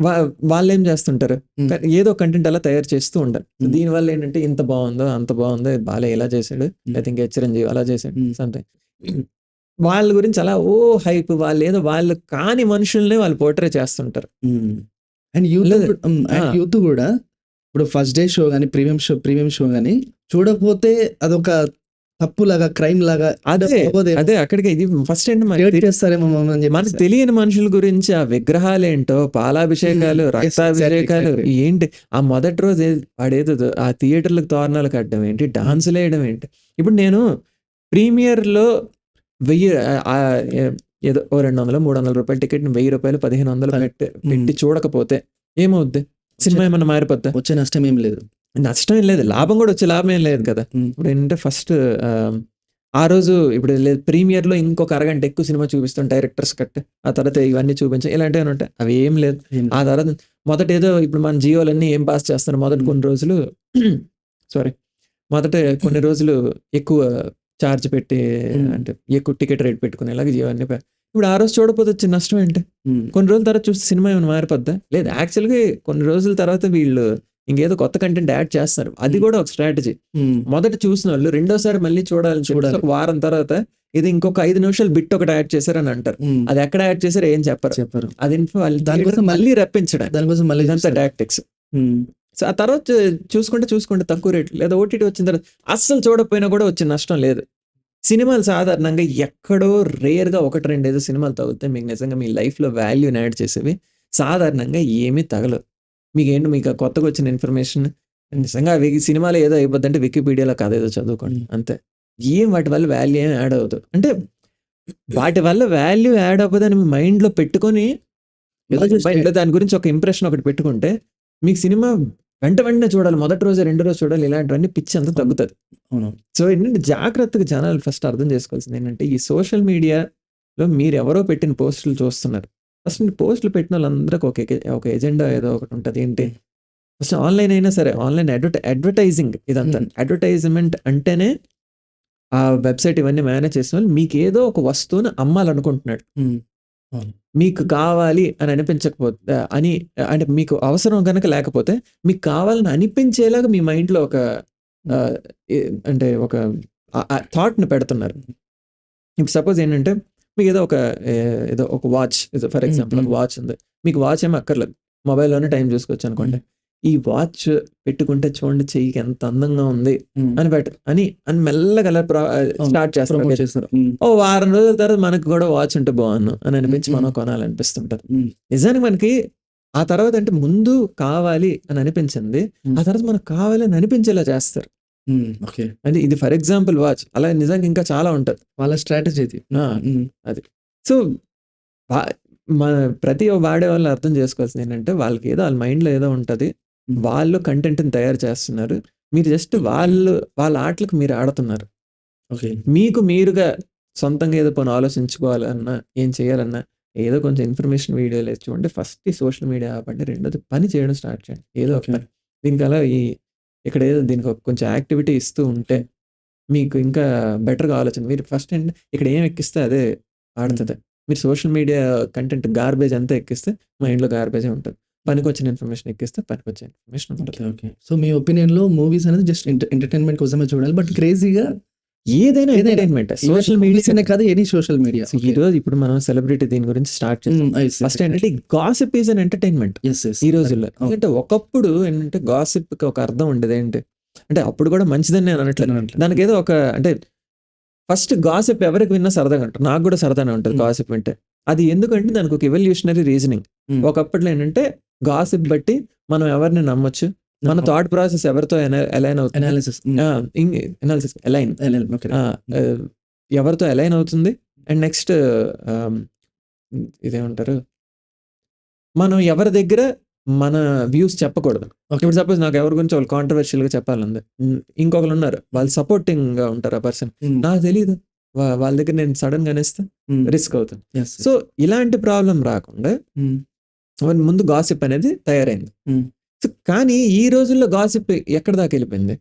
వా వాళ్ళు ఏం చేస్తుంటారు? Hmm. ఏదో కంటెంట్ అలా తయారు చేస్తూ ఉంటారు. Hmm. దీనివల్ల ఏంటంటే ఇంత బాగుందో అంత బాగుందో బాలే ఇలా చేశాడు. Hmm. ఐ థింక్ చిరంజీవి అలా చేశాడు. Hmm. సంథింగ్ వాళ్ళ గురించి అలా ఓ హైప్ వాళ్ళు ఏదో వాళ్ళు కాని మనుషుల్ని వాళ్ళు పోర్ట్రే చేస్తుంటారు. And youth. అండ్. యూత్ కూడా ఇప్పుడు ఫస్ట్ డే షో కానీ ప్రీమియం షో ప్రీమియం షో కానీ చూడకపోతే అదొక తప్పు లాగా క్రైమ్ లాగా అదే. అదే అక్కడికి ఇది ఫస్ట్ Create చేస్తారేమో మనకు తెలియని మనుషుల గురించి ఆ విగ్రహాలు ఏంటో పాలాభిషేకాలు రక్తాభిషేకాలు. ఏంటి ఆ మొదటి రోజు వాడేదో ఆ థియేటర్లకు తోరణాలు కట్టడం ఏంటి డాన్సులు వేయడం ఏంటి ఇప్పుడు నేను ప్రీమియర్లో వెయ్యి ఏదో ఓ రెండు వందలు మూడు వందల రూపాయల టికెట్ వెయ్యి రూపాయలు పదిహేను వందలు పెట్టి పెట్టి చూడకపోతే ఏమవుద్ది? సినిమా ఏమన్నా మారిపోద్దా? వచ్చే నష్టం ఏం లేదు. నష్టం ఏం లేదు. లాభం కూడా వచ్చే లాభం ఏం లేదు కదా. ఇప్పుడు ఏంటంటే ఫస్ట్ ఆ రోజు ఇప్పుడు లేదు ప్రీమియర్లో ఇంకొక అరగంట ఎక్కువ సినిమా చూపిస్తాం డైరెక్టర్స్ కట్ ఆ తర్వాత ఇవన్నీ చూపించాం ఇలాంటివి ఉంటాయి అవి ఏం లేదు. ఆ తర్వాత మొదట ఏదో ఇప్పుడు మన జియోలన్నీ ఏం పాస్ చేస్తారు మొదటి కొన్ని రోజులు సారీ మొదట కొన్ని రోజులు ఎక్కువ ఛార్జ్ పెట్టి. అంటే ఎక్కువ టికెట్ రేట్ పెట్టుకునేలాగా పే- ఇప్పుడు ఆ రోజు చూడకపోతే వచ్చే నష్టం ఏంటి. కొన్ని రోజుల తర్వాత చూస్తే సినిమా ఏమైనా మారిపోద్దా లేదు యాక్చువల్గా కొన్ని రోజుల తర్వాత వీళ్ళు ఇంకేదో కొత్త కంటెంట్ యాడ్ చేస్తారు అది కూడా ఒక స్ట్రాటజీ. మొదట చూసిన వాళ్ళు రెండోసారి మళ్ళీ చూడాలని చూడాలి. ఒక వారం తర్వాత ఇది ఇంకొక ఐదు నిమిషాలు బిట్ ఒకటి యాడ్ చేశారని అంటారు ఉమ్. అది ఎక్కడ యాడ్ చేశారో ఏం చెప్పరు చెప్పారు అది దానికోసం మళ్ళీ రప్పించడం దానికోసం మళ్ళీ ఇదంతా. టాక్టిక్స్. సో ఆ తర్వాత చూసుకుంటే చూసుకుంటే తక్కువ రేట్ లేదా ఓటీటీ వచ్చిన తర్వాత అస్సలు చూడకపోయినా కూడా వచ్చే నష్టం లేదు. సినిమాలు సాధారణంగా ఎక్కడో రేర్గా ఒకటి రెండు ఏదో సినిమాలు తగ్గితే మీకు నిజంగా మీ లైఫ్లో వాల్యూని యాడ్ చేసేవి సాధారణంగా ఏమీ తగలవు. మీకు ఏంటి మీకు కొత్తగా వచ్చిన ఇన్ఫర్మేషన్? నిజంగా సినిమాలో ఏదో అయిపోద్ది అంటే వికీపీడియాలో కథ ఏదో చదువుకోండి. అంతే. ఏం వాటి వల్ల వాల్యూ ఏం యాడ్ అవుతుంది అంటే వాటి వల్ల వాల్యూ యాడ్ అవ్వదని మీ మైండ్లో పెట్టుకొని ఏదో దాని గురించి ఒక ఇంప్రెషన్ ఒకటి పెట్టుకుంటే మీకు సినిమా వెంట వెంటనే చూడాలి. మొదటి రోజు రెండో రోజు చూడాలి. ఇలాంటివన్నీ పిచ్చి అంతా తగ్గుతుంది. అవును. సో ఏంటంటే జాగ్రత్తగా జనాలు ఫస్ట్ అర్థం చేసుకోవాల్సింది ఏంటంటే ఈ సోషల్ మీడియాలో మీరు ఎవరో పెట్టిన పోస్టులు చూస్తున్నారు. ఫస్ట్ మీరు పోస్టులు పెట్టిన వాళ్ళందరికీ ఒక ఒక ఎజెండా ఏదో ఒకటి ఉంటుంది. ఏంటి? ఫస్ట్ ఆన్లైన్ అయినా సరే ఆన్లైన్ అడ్వర్టై అడ్వర్టైజింగ్ ఇదంతా. అడ్వర్టైజ్మెంట్ అంటేనే ఆ వెబ్సైట్ ఇవన్నీ మేనేజ్ చేసిన వాళ్ళు మీకు ఏదో ఒక వస్తువుని అమ్మాలనుకుంటున్నాడు. మీకు కావాలి అని అనిపించకపోతే అని అంటే మీకు అవసరం కనుక లేకపోతే మీకు కావాలని అనిపించేలాగా మీ మైండ్‌లో ఒక అంటే ఒక థాట్‌ని పెడుతున్నారు. ఇప్పుడు సపోజ్ ఏంటంటే మీకు ఏదో ఒక ఏదో ఒక వాచ్ ఫర్. ఎగ్జాంపుల్ ఒక. వాచ్ ఉంది. మీకు వాచ్ ఏమి అక్కర్లేదు. మొబైల్‌లోనే టైం చూసుకోవచ్చు అనుకోండి. ఈ వాచ్ పెట్టుకుంటే చూడండి చెయ్యికి ఎంత అందంగా ఉంది. అని పెట్ట అని అని మెల్లగా. స్టార్ట్ చేస్తారు. ఓ వారం రోజుల తర్వాత మనకు కూడా వాచ్ ఉంటే బాగున్ను అని అనిపించి. మనం కొనాలనిపిస్తుంటది. హ్మ్. నిజానికి మనకి ఆ తర్వాత అంటే ముందు కావాలి అని అనిపించింది. ఆ తర్వాత మనకు కావాలి అని అనిపించేలా చేస్తారు. ఓకే. అంటే ఇది ఫర్ ఎగ్జాంపుల్ వాచ్. అలా నిజంగా ఇంకా చాలా ఉంటది. వాళ్ళ స్ట్రాటజీ ఇది. అది. సో, మన ప్రతి వాడేవాళ్ళు అర్థం చేసుకోవాల్సింది ఏంటంటే వాళ్ళకి ఏదో వాళ్ళ మైండ్‌లో ఏదో ఉంటది. వాళ్ళు కంటెంట్‌ని తయారు చేస్తున్నారు. మీరు జస్ట్ వాళ్ళు వాళ్ళ ఆటలకు మీరు ఆడుతున్నారు. ఓకే. మీకు మీరుగా సొంతంగా ఏదో పోనీ ఆలోచించుకోవాలన్నా, ఏం చేయాలన్నా ఏదో కొంచెం ఇన్ఫర్మేషన్ వీడియోలు ఏసి చూడండి. ఫస్ట్ ఈ సోషల్ మీడియా ఆపండి. రెండోది పని చేయడం స్టార్ట్ చేయండి. ఏదో ఒక. పని. దీనికి అలా ఈ ఇక్కడ ఏదో దీనికి ఒక కొంచెం యాక్టివిటీ ఇస్తూ ఉంటే మీకు ఇంకా బెటర్‌గా ఆలోచన. మీరు ఫస్ట్ ఏంటంటే ఇక్కడ ఏం ఎక్కిస్తే అదే ఆడతది. మీరు సోషల్ మీడియా కంటెంట్ గార్బేజ్ అంతా ఎక్కిస్తే మైండ్‌లో గార్బేజే ఉంటది. పనికొచ్చిన ఇన్ఫర్మేషన్ ఎక్కిస్తే పనికొచ్చే ఇన్ఫర్మేషన్ ఉంటది. సో, మీ ఒపీనియన్‌లో మూవీస్ అనేది జస్ట్ ఎంట ఎంటర్‌టైన్‌మెంట్ కోసమే చూడాలి. బట్ క్రేజీగా ఏదైనా ఎంటర్‌టైన్‌మెంట్. సోషల్ మూవీస్ అనే మీడియా కాదు ఎనీ సోషల్ మీడియా. సో, ఈరోజు ఇప్పుడు మనం సెలబ్రిటీ దీని గురించి స్టార్ట్ చేసాం. హ్మ్. యెస్. ఫస్ట్ ఏంటంటే గాసిప్ ఈజ్ అన్ ఎంటర్‌టైన్‌మెంట్. ఈ రోజుల్లో. ఎందుకంటే ఒకప్పుడు ఏంటంటే గాసిప్‌కి ఒక అర్థం ఉండేది ఏంటి? అంటే అప్పుడు కూడా మంచిదని నేను అనట్లేదు. అనట్లేదు. దానికేదో ఒక అంటే ఫస్ట్ గాసిప్ ఎవరికి విన్నా సరదాగా ఉంటది. నాకు కూడా సరదానే ఉంటది. గాసిప్ వింటే. అది ఎందుకంటే దానికి ఒక ఎవల్యూషనరీ రీజనింగ్. హ్మ్. ఒకప్పట్లో ఏంటంటే గాసిప్ బట్టి మనం ఎవరిని నమ్మొచ్చు. మన థాట్ ప్రాసెస్ ఎవరితో అలైన్ అవుతుంది. అనాలిసిస్. అలైన్. ఎవరితో అలైన్ అవుతుంది. అండ్ నెక్స్ట్ ఇదేమంటారు? మనం ఎవరి దగ్గర మన వ్యూస్ చెప్పకూడదు. ఓకే. ఇప్పుడు సపోజ్ నాకు ఎవరి గురించి వాళ్ళు కాంట్రోవర్షియల్‌గా చెప్పాలంది. హ్మ్. ఇంకొకళ్ళు ఉన్నారు. వాళ్ళు సపోర్టింగ్‌గా ఉంటారు ఆ పర్సన్. నాకు తెలీదు. వా వాళ్ళ దగ్గర నేను సడెన్‌గా అనేస్తే హ్మ్. రిస్క్ అవుతుంది. సో, ఇలాంటి ప్రాబ్లమ్ రాకుండా ముందు గాసిప్ అనేది తయారైంది. సో, కానీ ఈ రోజుల్లో గాసిప్ ఎక్కడి దాకా వెళ్ళిపోయింది?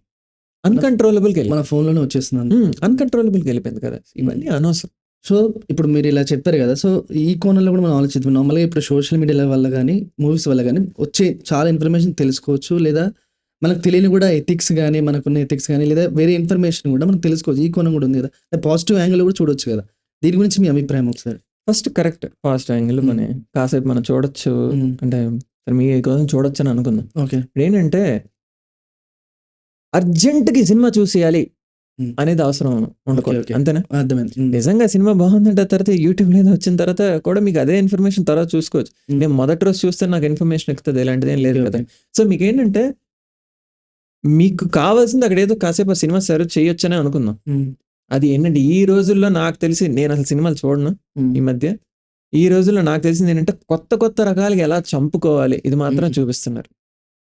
అన్‌కంట్రోలబుల్‌కి మన. ఫోన్‌లోనే వచ్చేస్తుందండి. హ్మ్. అన్‌కంట్రోలబుల్‌కి వెళ్ళిపోయింది కదా! ఇవన్నీ అనవసరం. సో, ఇప్పుడు మీరు ఇలా చెప్పారు కదా! సో, ఈ కోణంలో కూడా మనం ఆలోచిద్దాం. నార్మల్‌గా ఇప్పుడు సోషల్ మీడియాల వల్ల గానీ, మూవీస్ వల్ల గానీ వచ్చే చాలా ఇన్ఫర్మేషన్ తెలుసుకోవచ్చు. లేదా మనకు తెలియని కూడా ఎథిక్స్ గానీ, మనకున్న ఎథిక్స్ గానీ, లేదా వేరే ఇన్ఫర్మేషన్ కూడా మనం తెలుసుకోవచ్చు. ఈ కోణం కూడా ఉంది కదా! పాజిటివ్ యాంగిల్ కూడా చూడొచ్చు కదా! దీని గురించి మీ అభిప్రాయం ఒకసారి? First correct. పాజిటివ్ యాంగిల్ హ్మ్. మని కాసేపు మనం చూడొచ్చు. హ్మ్. అంటే మీ కోసం చూడొచ్చని అనుకుందాం. ఓకే. ఇప్పుడేంటంటే అర్జెంట్‌గా ఈ సినిమా చూసేయాలి హ్మ్. అనేది అవసరం. ఉండకూడదు. అంతేనా? అర్థమైంది. నిజంగా సినిమా బాగుందంటే తర్వాత యూట్యూబ్‌లో ఏదో వచ్చిన తర్వాత కూడా మీకు అదే ఇన్ఫర్మేషన్ తర్వాత చూసుకోవచ్చు. నేను మొదటి రోజు చూస్తే నాకు ఇన్ఫర్మేషన్ ఎక్కుతది. ఇలాంటిదేం లేదు ఓకే. కదా! సో, మీకేంటంటే మీకు కావాల్సింది అక్కడేదో కాసేపు ఆ సినిమా సర్చ్ చేయొచ్చనే అనుకుందాం. అది ఏంటంటే ఈ రోజుల్లో నాకు తెలిసి నేను అసలు సినిమాలు చూడను ఈ. మధ్య. ఈ రోజుల్లో నాకు తెలిసింది ఏంటంటే కొత్త కొత్త రకాలుగా ఎలా చంపుకోవాలి ఇది మాత్రం. చూపిస్తున్నారు.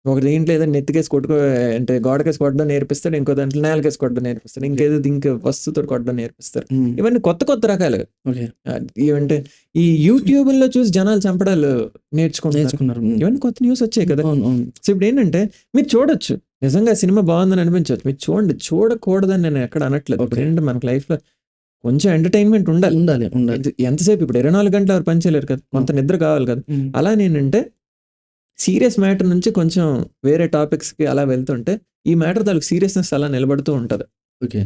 ఒక దీంట్లో ఏదో నెత్తికేసి కొట్టుకో అంటే గోడకేసి కొట్టడం నేర్పిస్తాడు. ఇంకో దాంట్లో నేలకేసి కొట్టడం నేర్పిస్తాడు. ఇంకేదో ఇంక వస్తువుతో కొట్టడం నేర్పిస్తారు. ఇవన్నీ కొత్త కొత్త. ఆహ్, ఏమంటే ఈ యూట్యూబుల్లో చూసి జనాలు చంపడాలు నేర్చుకుంటున్నారు. ఇవన్నీ కొత్త న్యూస్ వచ్చాయి కదా! సో, ఇప్పుడేంటంటే మీరు చూడొచ్చు. నిజంగా సినిమా బాగుందని అనిపించొచ్చు. మీరు చూడండి. చూడకూడదని నేను ఎక్కడ అనట్లేదు. ఇప్పుడేంటంటే మనకి లైఫ్‌లో కొంచెం ఎంటర్‌టైన్‌మెంట్ ఉండాలి. ఉండాలి. ఉండాలి. ఎంత ఎంతసేపు ఇప్పుడు 24 గంటలు ఎవరు పని చేయలేరు కదా! కొంత నిద్ర కావాలి కదా! అలా నేనంటే సీరియస్ మ్యాటర్ నుంచి కొంచెం వేరే టాపిక్స్‌కి అలా వెళ్తుంటే ఈ మ్యాటర్ తాలూకు సీరియస్‌నెస్ అలా నిలబడుతూ ఉంటది. ఓకే.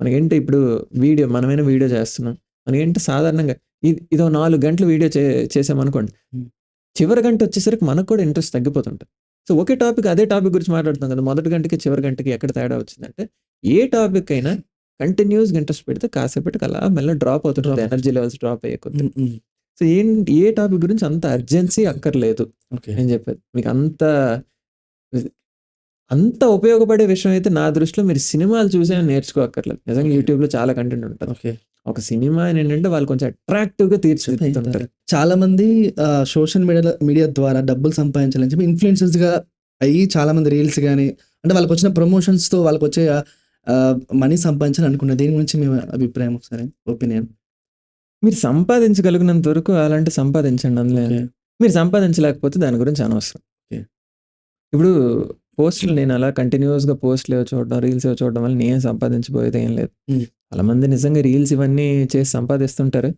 మనకేంటి ఇప్పుడు వీడియో మనమైనా వీడియో చేస్తున్నాం. మనకేంటి సాధారణంగా ఇది ఇదో 4 గంటలు వీడియో చే చేసామనుకోండి. చివరి గంట వచ్చేసరికి మనకు కూడా ఇంట్రెస్ట్ తగ్గిపోతుంటది. సో, ఒకే టాపిక్ అదే టాపిక్ గురించి మాట్లాడుతున్నాం కదా! మొదటి గంటకి, చివరి గంటకి ఎక్కడ తేడా వచ్చిందంటే ఏ టాపిక్ అయినా కంటిన్యూయస్‌గా ఇంట్రెస్ట్ పెడితే కాసేపటికి అలా మెల్లగా డ్రాప్ అవుతుంటది. ఎనర్జీ లెవెల్స్ డ్రాప్ అయ్యే. సో, ఏం ఏ టాపిక్ గురించి అంత అర్జెన్సీ అక్కర్లేదు. ఓకే. నేను చెప్పేది. మీకు అంత అంత ఉపయోగపడే విషయం అయితే నా దృష్టిలో మీరు సినిమాలు చూసే నేర్చుకోక్కర్లేదు. నిజంగా ఓకే. యూట్యూబ్‌లో చాలా కంటెంట్ ఉంటది. ఓకే. ఒక సినిమా ఏంటంటే వాళ్ళు కొంచెం అట్రాక్టివ్‌గా తీర్చిదిద్దుతుంటారు. చాలా మంది సోషల్ మీడియాలో మీడియా ద్వారా డబ్బులు సంపాదించాలని చెప్పి ఇన్‌ఫ్లుయెన్సర్స్‌గా అయ్యి చాలా మంది రీల్స్ గాని, అంటే వాళ్ళకొచ్చిన ప్రమోషన్స్‌తో వాళ్ళకొచ్చే ఆహ్, మనీ సంపాదించాలని అనుకున్నారు. దీని గురించి మీ అభిప్రాయం ఒకసారి ఒపీనియన్? మీరు సంపాదించగలిగినంత వరకు అలాంటి సంపాదించండి అందులో. మీరు సంపాదించలేకపోతే దాని గురించి అనవసరం. ఇప్పుడు పోస్టులు నేను అలా కంటిన్యూయస్‌గా పోస్టులు ఏవో చూడడం, రీల్స్ ఏవో చూడడం వల్ల నేను సంపాదించబోయేది ఏం లేదు. చాలా మంది నిజంగా రీల్స్ ఇవన్నీ చేసి సంపాదిస్తుంటారు.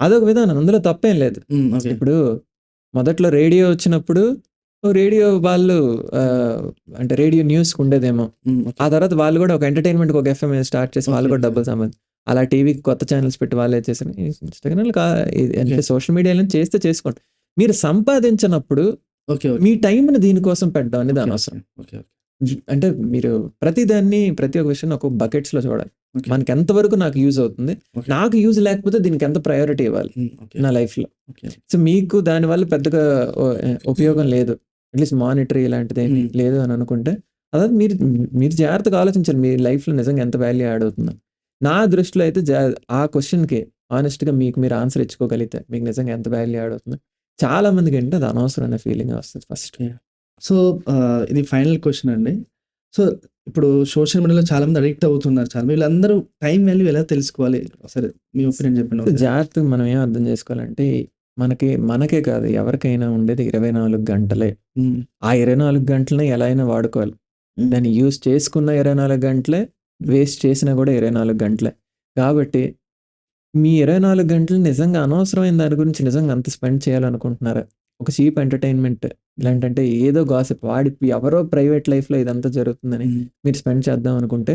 అదొక విధానం అందులో తప్పేం లేదు. ఇప్పుడు మొదట్లో రేడియో వచ్చినప్పుడు రేడియో వాళ్ళు అంటే రేడియో న్యూస్ ఉండేదేమో. ఆ తర్వాత వాళ్ళు కూడా ఒక ఎంటర్టైన్మెంట్ ఒక ఎఫ్ఎం స్టార్ట్ చేసి వాళ్ళు. కూడా డబ్బులు సంపాదించారు అలా టీవీకి కొత్త ఛానల్స్ పెట్టి వాళ్ళే చేశారు ఇది అంటే. సోషల్ మీడియాలో చేస్తే చేసుకోండి మీరు సంపాదించినప్పుడు. మీ టైంని దీనికోసం పెట్టడం అనేది దాని. ఓకే. అంటే మీరు ప్రతి దాన్ని ప్రతి ఒక్క విషయం ఒక బకెట్స్లో చూడాలి. మనకి ఎంతవరకు నాకు యూజ్ అవుతుంది. నాకు యూజ్ లేకపోతే దీనికి ఎంత ప్రయారిటీ ఇవ్వాలి. ఓకే. నా లైఫ్లో. సో మీకు దానివల్ల పెద్దగా ఓ- ఉపయోగం లేదు అట్లీస్ట్ మానిటరీ ఇలాంటిది Hmm. లేదు అని అనుకుంటే అదే మీరు మీరు జాగ్రత్తగా ఆలోచించాలి మీ లైఫ్లో నిజంగా ఎంత వాల్యూ యాడ్ అవుతుందో నా దృష్టిలో అయితే జా- ఆ క్వశ్చన్కి ఆనెస్ట్గా మీకు మీరు ఆన్సర్ ఇచ్చుకోగలిగితే మీకు నిజంగా ఎంత వాల్యూ యాడ్ అవుతుందో చాలా మందికి ఏంటంటే అది అనవసరం అనే ఫీలింగ్ వస్తుంది ఫస్ట్ సో ఇది ఫైనల్ క్వెషన్ అండి. సో ఇప్పుడు సోషల్ మీడియాలో చాలా మంది అడిక్ట్ అవుతున్నారు. చాలా వీళ్ళందరూ టైం వాల్యూ ఎలా తెలుసుకోవాలి? సరే మీ ఒపీనియన్ చెప్పండి. జాగ్రత్తగా మనం ఏం అర్థం చేసుకోవాలంటే మనకి మనకే కాదు ఎవరికైనా ఉండేది ఇరవై నాలుగు గంటలే హ్మ్. ఆ ఇరవై నాలుగు గంటలని ఎలా అయినా వాడుకోవాలి హ్మ్. దాన్ని యూజ్ చేసుకున్న ఇరవై నాలుగు గంటలే వేస్ట్ చేసినా కూడా ఇరవై నాలుగు గంటలే కాబట్టి మీ ఇరవై నాలుగు గంటలు నిజంగా అనవసరమైన దాని గురించి నిజంగా అంత స్పెండ్ చేయాలనుకుంటున్నారా ఒక చీప్ ఎంటర్టైన్మెంట్ ఇలాంటంటే ఏదో గాసిప్ వాడి ఎవరో ప్రైవేట్ లైఫ్లో ఇదంతా జరుగుతుందని. మీరు స్పెండ్ చేద్దాం అనుకుంటే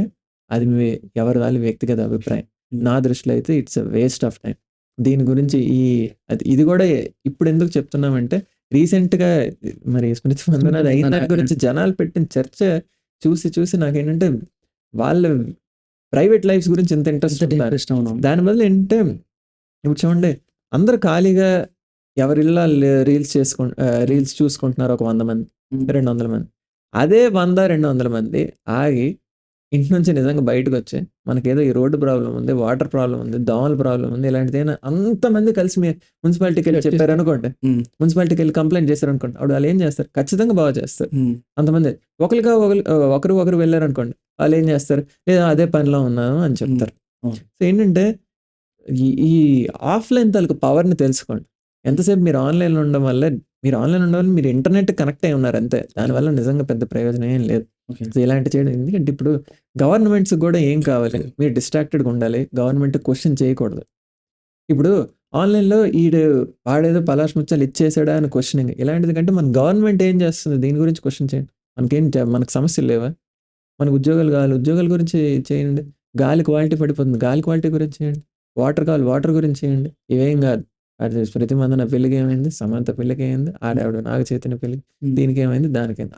అది మీ ఎవరి వాళ్ళ వ్యక్తిగత అభిప్రాయం. నా దృష్టిలో అయితే ఇట్స్ వేస్ట్ ఆఫ్ టైం దీని గురించి ఈ అది ఇది కూడా ఇప్పుడు ఎందుకు చెప్తున్నామంటే రీసెంట్గా మరి స్మృతి అయిన దాని గురించి జనాలు పెట్టిన చర్చ చూసి చూసి నాకేంటంటే వాళ్ళ ప్రైవేట్ లైఫ్స్ గురించి ఎంత ఇంట్రెస్ట్ అవునవును. దానివల్ల ఏంటంటే ఇప్పుడు చూడండి అందరు ఖాళీగా ఎవరిల్లా రీల్స్ చేసుకు రీల్స్ చూసుకుంటున్నారు ఒక వంద మంది. రెండు వందల మంది అదే వంద రెండు వందల మంది ఆగి ఇంటి నుంచి నిజంగా బయటకు వచ్చి మనకేదో ఈ రోడ్డు ప్రాబ్లం ఉంది వాటర్ ప్రాబ్లం ఉంది దోమల ప్రాబ్లం ఉంది ఇలాంటిది అయినా అంతమంది కలిసి మీ మున్సిపాలిటీకి వెళ్ళి చెప్పారు అనుకోండి. హ్మ్. మున్సిపాలిటీకి వెళ్ళి కంప్లైంట్ చేశారు అనుకోండి. అప్పుడు వాళ్ళు ఏం చేస్తారు? ఖచ్చితంగా బాగా చేస్తారు. హ్మ్. అంతమంది ఒకరిగా ఒకరు ఒకరు ఒకరు వెళ్ళారు అనుకోండి వాళ్ళు ఏం చేస్తారు? లేదా అదే పనిలో ఉన్నాను అని చెప్తారు. అవును. సో ఏంటంటే ఈ ఆఫ్లైన్ తాలూకు పవర్ని తెలుసుకోండి. ఎంతసేపు మీరు ఆన్లైన్లో ఉండడం వల్ల మీరు ఆన్లైన్ ఉండడం వల్ల మీరు ఇంటర్నెట్ కనెక్ట్ అయి ఉన్నారు అంతే. దానివల్ల నిజంగా పెద్ద ప్రయోజనం ఏం లేదు. ఇలాంటి చేయడం ఎందుకంటే ఇప్పుడు గవర్నమెంట్స్ కూడా ఏం కావాలి? మీరు డిస్ట్రాక్టెడ్గా ఉండాలి. గవర్నమెంట్ క్వశ్చన్ చేయకూడదు. ఇప్పుడు ఆన్లైన్లో ఈడు వాడేదో పలాష్ ముచ్చాలు ఇచ్చేసాడా అని క్వశ్చనింగ్ ఇలాంటిది కంటే మన గవర్నమెంట్ ఏం చేస్తుంది? దీని గురించి క్వశ్చన్ చేయండి. మనకేం మనకు సమస్యలు లేవా? మనకు ఉద్యోగాలు కావాలి. ఉద్యోగాల గురించి చేయండి. గాలి క్వాలిటీ పడిపోతుంది. గాలి క్వాలిటీ గురించి చేయండి. వాటర్ కావాలి. వాటర్ గురించి చేయండి. ఇవేం కాదు. అది ప్రతి మంది నా పెళ్ళికి ఏమైంది సమంత పెళ్ళికి ఏమైంది ఆడావిడ నాగ చైతన్య పెళ్ళికి. దీనికి ఏమైంది దానికి? ఏమైంది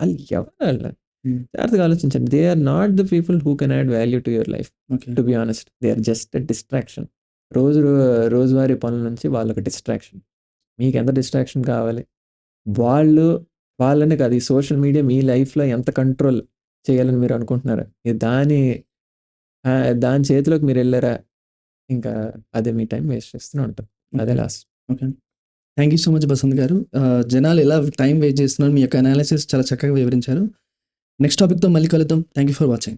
వాళ్ళు ఎవరు. జాగ్రత్తగా ఆలోచించండి. They are not the people who can add value to your life. To be honest they are just distraction రోజు రోజువారీ పనుల నుంచి వాళ్ళకి డిస్ట్రాక్షన్ మీకు ఎంత డిస్ట్రాక్షన్ కావాలి? వాళ్ళు వాళ్ళని కాదు ఈ సోషల్ మీడియా మీ లైఫ్లో ఎంత కంట్రోల్ చేయాలని మీరు అనుకుంటున్నారా? దాని దాని చేతిలోకి మీరు వెళ్ళారా? ఇంకా అదే మీ టైం వేస్ట్ చేస్తూనే ఉంటాం. అదే last okay. Thank you so much Basant garu. జనాలు ఎలా టైం వేస్ట్ చేస్తున్నారు మీ యొక్క అనాలిసిస్ చాలా చక్కగా వివరించారు. నెక్స్ట్ టాపిక్‌తో మళ్ళీ కలుద్దాం. Thank you for watching.